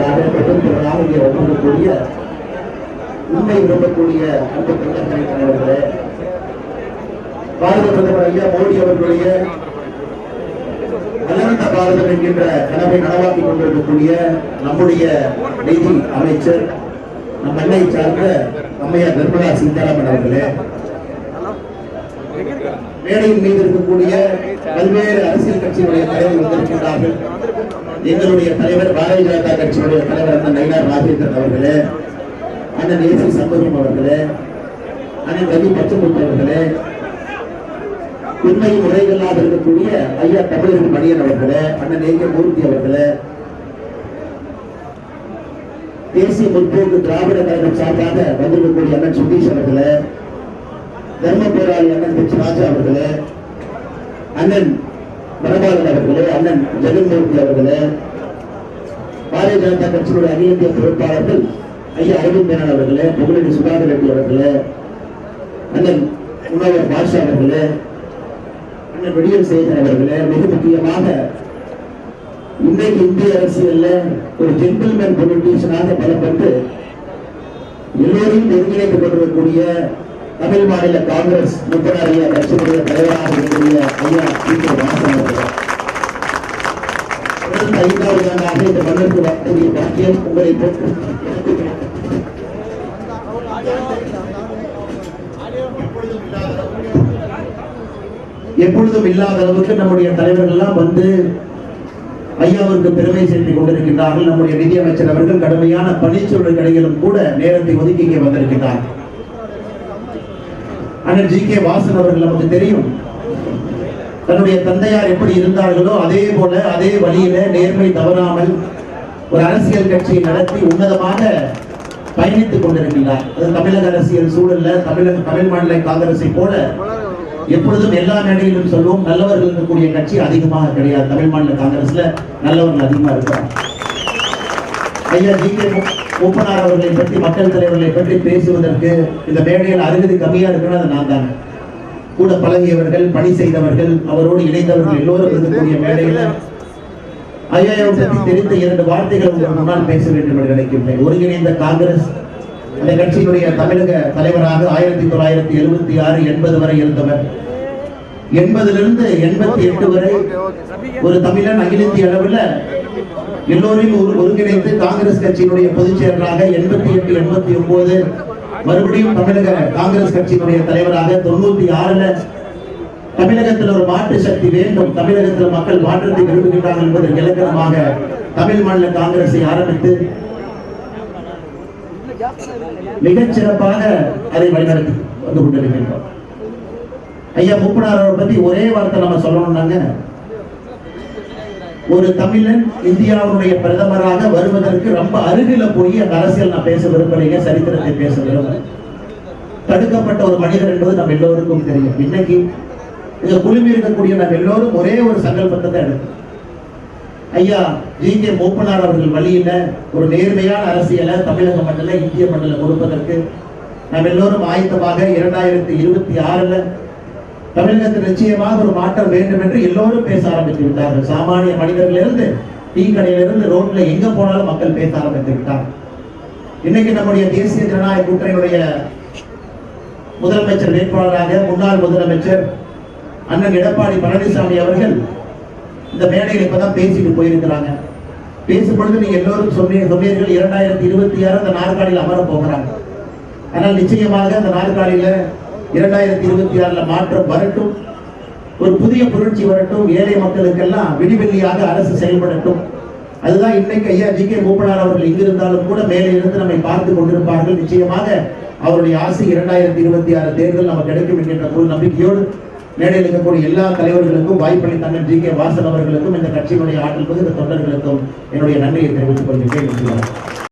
என்பதற்காக பெருந்தவராக இங்கே வந்திருக்கக்கூடிய உண்மை விரும்பக்கூடிய அந்த பிரதமரை தலைவர்களே பாரத பிரதமர் ஐயா மோடி அவர்களுடைய அலர்ந்த பாரதம் என்கின்ற கனவை நனவாக்கிக் கொண்டிருக்கக்கூடிய நம்முடைய நிதி அமைச்சர் நம் அன்னை சார்ந்த அம்மையார் நிர்மலா சீதாராமன் அவர்களே மேடையின் மீது இருக்கக்கூடிய பல்வேறு அரசியல் கட்சியினுடைய தலைவர்கள் வந்திருக்கின்றார்கள். எங்களுடைய தலைவர் பாரதிய ஜனதா கட்சியினுடைய தலைவர் அண்ணன் நயினார் ராஜேந்திரன் அவர்களே அண்ணன் ஏசி சம்பவம் அவர்களே அண்ணன் ரவி பச்சமுத்து அவர்களே உண்மை முறைகளாக இருக்கக்கூடிய ஐயா தமிழர் மணியன் அவர்களே அண்ணன் ஏக மூர்த்தி அவர்களே தேசிய முற்போக்கு திராவிட கழகம் சார்பாக வந்திருக்கக்கூடிய அண்ணன் சுதீஷ் அவர்களே தர்ம போராளி அண்ணன் ராஜா அவர்களே அண்ணன் மரபாலன் அவர்களே அண்ணன் ஜெகன்மூர்த்தி அவர்களே பாரதிய ஜனதா கட்சியினுடைய அகில பொறுப்பாளர்கள் ஐயா அரவிந்த் மேனன் அவர்களே புகழடி சுதாகர் ரெட்டி அவர்களே அண்ணன் உணவர் பாஷா அவர்களே அண்ணன் வெடியல் சேகர் அவர்களே மிக முக்கியமாக இன்றைக்கு இந்திய அரசியல்ல ஒரு ஜென்டில்மேன் பொலிட்டீஷியனாக பலப்பட்டு எல்லோரையும் ஒருங்கிணைத்துக் கொண்டிருக்கக்கூடிய தமிழ் மாநில காங்கிரஸ் முப்பதாரிய கட்சியுடைய தலைவராக இருக்கக்கூடிய ஐயா பி கே வாசன் அவர்கள். ஐந்தாவது ஆண்டாக இந்த மண்ணிற்கு வரக்கூடிய பாக்கியம் உங்களை போட்டு எப்பொழுதும் இல்லாத அளவுக்கு நம்முடைய தலைவர்கள் எல்லாம் வந்து ஐயாவிற்கு பெருமை சேர்த்துக் கொண்டிருக்கின்றார்கள். நம்முடைய நிதியமைச்சர் அவர்கள் கடுமையான பணிச்சூழல் கடைகளும் கூட நேரத்தை ஒதுக்கி இங்கே வந்திருக்கிறார் அண்ணன் ஜி கே வாசன் அவர்கள் நமக்கு தெரியும். தன்னுடைய தந்தையார் எப்படி இருந்தார்களோ அதே போல அதே வழியில நேர்மை தவறாமல் ஒரு அரசியல் கட்சியை நடத்தி உன்னதமாக பயணித்துக் கொண்டிருக்கிறார். அது தமிழக அரசியல் சூழல்ல தமிழக தமிழ் மாநில காங்கிரஸை போல எப்பொழுதும் எல்லா மேடையிலும் சொல்லுவோம் நல்லவர்கள் இருக்கக்கூடிய கட்சி அதிகமாக கிடையாது. தமிழ் மாநில காங்கிரஸ்ல நல்லவர்கள் அதிகமா இருக்கிறார் ஐயா ஜி கே உப்பனார் அவர்களை பற்றி மக்கள் தலைவர்களை பற்றி பேசுவதற்கு இந்த மேடையில் அருகதி கம்மியா இருக்குன்னு அது நான் தானே. கூட பழகியவர்கள் பணி செய்தவர்கள் அவரோடு இணைந்தவர்கள் எல்லோரும் இருக்கக்கூடிய மேடையில ஐயாவை பற்றி தெரிந்த இரண்டு வார்த்தைகள் உங்கள் முன்னால் பேச வேண்டும் என்று நினைக்கின்றேன். ஒருங்கிணைந்த காங்கிரஸ் இந்த கட்சியினுடைய தமிழக தலைவராக ஆயிரத்தி தொள்ளாயிரத்தி எழுபத்தி ஆறு எண்பது வரை இருந்தவர். எண்பதிலிருந்து எண்பத்தி எட்டு வரை ஒரு தமிழன் அகில இந்திய அளவில் எல்லோரையும் ஒரு ஒருங்கிணைத்து காங்கிரஸ் கட்சியினுடைய பொதுச் செயலராக எண்பத்தி எட்டு எண்பத்தி ஒன்பது மறுபடியும் தமிழக காங்கிரஸ் கட்சியினுடைய தலைவராக தொண்ணூத்தி ஆறுல தமிழகத்தில் ஒரு மாற்று சக்தி வேண்டும். தமிழகத்தில் மக்கள் மாற்றத்தை விரும்புகின்றார்கள் என்பதற்கு இலக்கணமாக தமிழ் மாநில காங்கிரஸை ஆரம்பித்து மிகச் சிறப்பாக அதை வழிநடத்தி வந்து கொண்டிருக்கின்றோம். ஐயா முப்பனார் அவரை பத்தி ஒரே வார்த்தை நம்ம சொல்லணும்னாங்க. ஒரு தமிழன் இந்தியாவுடைய பிரதமராக வருவதற்கு ரொம்ப அருகில போய் அந்த அரசியல் நான் பேச விரும்பலைங்க சரித்திரத்தை பேச விரும்புறேன் தடுக்கப்பட்ட ஒரு மனிதர் என்பது நம்ம எல்லோருக்கும் தெரியும். இன்னைக்கு இங்க குழுமி இருக்கக்கூடிய நம்ம எல்லோரும் ஒரே ஒரு சங்கல்பத்தை தான் எடுக்கும் ஐயா ஜி. கே. மூப்பனார் அவர்கள் வழியில ஒரு நேர்மையான அரசியலை தமிழக மண்டல இந்திய மண்டல கொடுப்பதற்கு நாம் எல்லோரும் ஆயத்தமாக இரண்டாயிரத்தி இருபத்தி ஆறுல தமிழகத்தில் நிச்சயமாக ஒரு மாற்றம் வேண்டும் என்று எல்லோரும் பேச ஆரம்பித்து விட்டார்கள். சாமானிய மனிதர்களிலிருந்து டீ கடையிலிருந்து ரோட்ல எங்க போனாலும் மக்கள் பேச ஆரம்பித்து விட்டார்கள். இன்னைக்கு நம்முடைய தேசிய ஜனநாயக கூட்டணியுடைய முதலமைச்சர் வேட்பாளராக முன்னாள் முதலமைச்சர் அண்ணன் எடப்பாடி பழனிசாமி அவர்கள் இந்த மேடையில் இப்பதான் பேசிட்டு போயிருக்கிறாங்க. பேசும் பொழுது நீங்க எல்லோரும் சொன்னீங்க சொன்னீர்கள் இரண்டாயிரத்தி இருபத்தி ஆறு அந்த நாற்காலியில் அமர போகிறாங்க. ஆனால் நிச்சயமாக அந்த நாற்காலியில இரண்டாயிரத்தி இருபத்தி ஆறுல மாற்றம் வரட்டும். ஒரு புதிய புரட்சி வரட்டும். ஏழை மக்களுக்கெல்லாம் விடிவெள்ளியாக அரசு செயல்படட்டும். அதுதான் இன்னைக்கு ஐயா ஜி கே மூப்பனார் அவர்கள் இங்கிருந்தாலும் கூட மேலே இருந்து நம்மை பார்த்து கொண்டிருப்பார்கள். நிச்சயமாக அவருடைய ஆசை இரண்டாயிரத்தி இருபத்தி ஆறு தேர்தல் நமக்கு கிடைக்கும் என்கின்ற முழு நம்பிக்கையோடு மேடையில் இருக்கக்கூடிய எல்லா தலைவர்களுக்கும் வாய்ப்பளித்தாங்க ஜி கே வாசன் அவர்களுக்கும் இந்த கட்சியினுடைய ஆற்றல் மிகுந்த தொண்டர்களுக்கும் என்னுடைய நன்றியை தெரிவித்துக் கொள்கிறேன்